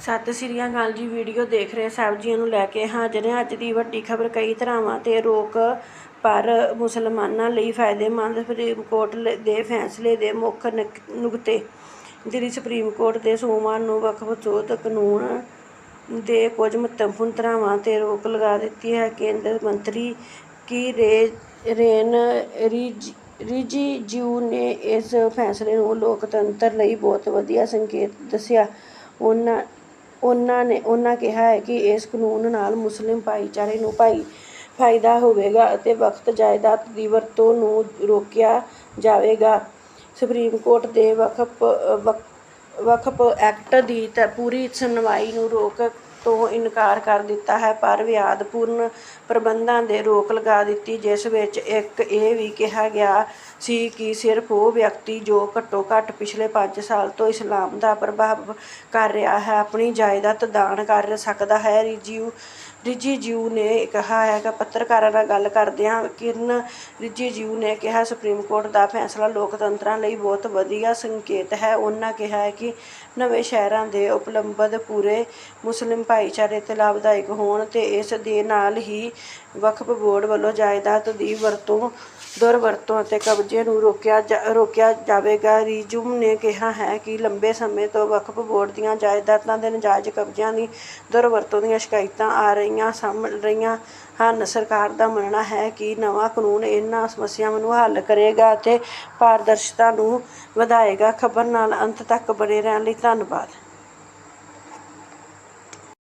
ਸਤਿ ਸ੍ਰੀ ਅਕਾਲ ਜੀ, ਵੀਡੀਓ ਦੇਖ ਰਹੇ ਸਭ ਜੀਆਂ ਨੂੰ ਲੈ ਕੇ ਹਾਜ਼ਰ ਹਾਂ। ਅੱਜ ਦੀ ਵੱਡੀ ਖਬਰ ਕਈ ਧਰਾਵਾਂ ਤੇ ਰੋਕ ਪਰ ਮੁਸਲਮਾਨਾਂ ਲਈ ਫਾਇਦੇਮੰਦ ਸੁਪਰੀਮ ਕੋਰਟ ਲ- ਦੇ ਫੈਸਲੇ ਦੇ ਮੁੱਖ ਨੁਕ- ਨੁਕਤੇ। ਦਿੱਲੀ ਸੁਪਰੀਮ ਕੋਰਟ ਦੇ ਸੋਮਵਾਰ ਨੂੰ ਵਕਫ ਸੋਧ ਕਾਨੂੰਨ ਦੇ ਕੁਝ ਮਹੱਤਵਪੂਰਨ ਧਾਰਾਵਾਂ ਤੇ ਰੋਕ ਲਗਾ ਦਿੱਤੀ ਹੈ। ਕੇਂਦਰ ਮੰਤਰੀ ਕੀ ਰੇ ਰੇਨ ਰਿਜ ਰਿਜੀਜੂ ਨੇ ਇਸ ਫੈਸਲੇ ਨੂੰ ਲੋਕਤੰਤਰ ਲਈ ਬਹੁਤ ਵਧੀਆ ਸੰਕੇਤ ਦੱਸਿਆ। ਉਹਨਾਂ ਉਹਨਾਂ ਨੇ, ਉਹਨਾਂ ਕਿਹਾ ਹੈ ਕਿ ਇਸ ਕਾਨੂੰਨ ਨਾਲ ਮੁਸਲਿਮ ਭਾਈਚਾਰੇ ਨੂੰ ਭਾਈ ਫਾਇਦਾ ਹੋਵੇਗਾ ਅਤੇ ਵਕਤ ਜਾਇਦਾਦ ਦੀ ਵਰਤੋਂ ਨੂੰ ਰੋਕਿਆ ਜਾਵੇਗਾ। ਸੁਪਰੀਮ ਕੋਰਟ ਦੇ ਵਕਫ, ਵਕ- ਵਕਫ ਐਕਟ ਦੀ ਤਾਂ, ਪੂਰੀ ਸੁਣਵਾਈ ਨੂੰ ਰੋਕ ਤੋਂ ਇਨਕਾਰ ਕਰ ਦਿੱਤਾ ਹੈ, ਪਰ ਵਿਆਦਪੂਰਨ ਪ੍ਰਬੰਧਾਂ ਦੇ ਰੋਕ ਲਗਾ ਦਿੱਤੀ, ਜਿਸ ਵਿੱਚ ਇੱਕ ਇਹ ਵੀ ਕਿਹਾ ਗਿਆ ਸੀ ਕਿ ਸਿਰਫ ਉਹ ਵਿਅਕਤੀ ਜੋ ਘੱਟੋ ਘੱਟ ਪਿਛਲੇ 5 ਸਾਲ ਤੋਂ ਇਸਲਾਮ ਦਾ ਪ੍ਰਭਾਵ ਕਰ ਰਿਹਾ ਹੈ, ਆਪਣੀ ਜਾਇਦਾਦ ਦਾਨ ਕਰ ਸਕਦਾ ਹੈ, ਰਿਜੀਊ ਰਿਜੀਜੂ ਨੇ ਕਿਹਾ ਹੈ ਕਿ ਪੱਤਰਕਾਰਾਂ ਨਾਲ ਗੱਲ ਕਰਦਿਆਂ ਕਿਰਨ ਰਿਜੀਜੂ ਨੇ ਕਿਹਾ, ਸੁਪਰੀਮ ਕੋਰਟ ਦਾ ਫੈਸਲਾ ਲੋਕਤੰਤਰਾਂ ਲਈ ਬਹੁਤ ਵਧੀਆ ਸੰਕੇਤ ਹੈ। ਉਹਨਾਂ ਕਿਹਾ ਹੈ ਕਿ ਨਵੇਂ ਸ਼ਹਿਰਾਂ ਦੇ ਉਪਲਬਧ ਪੂਰੇ ਮੁਸਲਿਮ ਭਾਈਚਾਰੇ ਤੇ ਲਾਭਦਾਇਕ ਹੋਣ ਤੇ ਇਸ ਦੇ ਨਾਲ ਹੀ ਵਕਫ ਬੋਰਡ ਵੱਲੋਂ ਜਾਇਦਾਦ ਦੀ ਵਰਤੋਂ, ਦੁਰਵਰਤੋਂ ਅਤੇ ਕਬਜ਼ੇ ਨੂੰ ਰੋਕਿਆ ਜਾ- ਰੋਕਿਆ ਜਾਵੇਗਾ। ਰਿਜੂਮ ਨੇ ਕਿਹਾ ਹੈ ਕਿ ਲੰਬੇ ਸਮੇਂ ਤੋਂ ਵਕਫ ਬੋਰਡ ਦੀਆਂ ਜਾਇਦਾਦਾਂ ਦੇ ਨਜਾਇਜ਼ ਕਬਜ਼ਿਆਂ ਦੀ ਦੁਰਵਰਤੋਂ ਦੀਆਂ ਸ਼ਿਕਾਇਤਾਂ ਆ ਰਹੀਆਂ ਰਹੀਆਂ ਸਾਹਮਣੇ ਰਹੀਆਂ ਹਨ। ਸਰਕਾਰ ਦਾ ਮੰਨਣਾ ਹੈ ਕਿ ਨਵਾਂ ਕਾਨੂੰਨ ਇਹਨਾਂ ਸਮੱਸਿਆਵਾਂ ਨੂੰ ਹੱਲ ਕਰੇਗਾ ਅਤੇ ਪਾਰਦਰਸ਼ਤਾ ਨੂੰ ਵਧਾਏਗਾ। ਖਬਰ ਨਾਲ ਅੰਤ ਤੱਕ ਬਣੇ ਰਹਿਣ ਲਈ ਧੰਨਵਾਦ।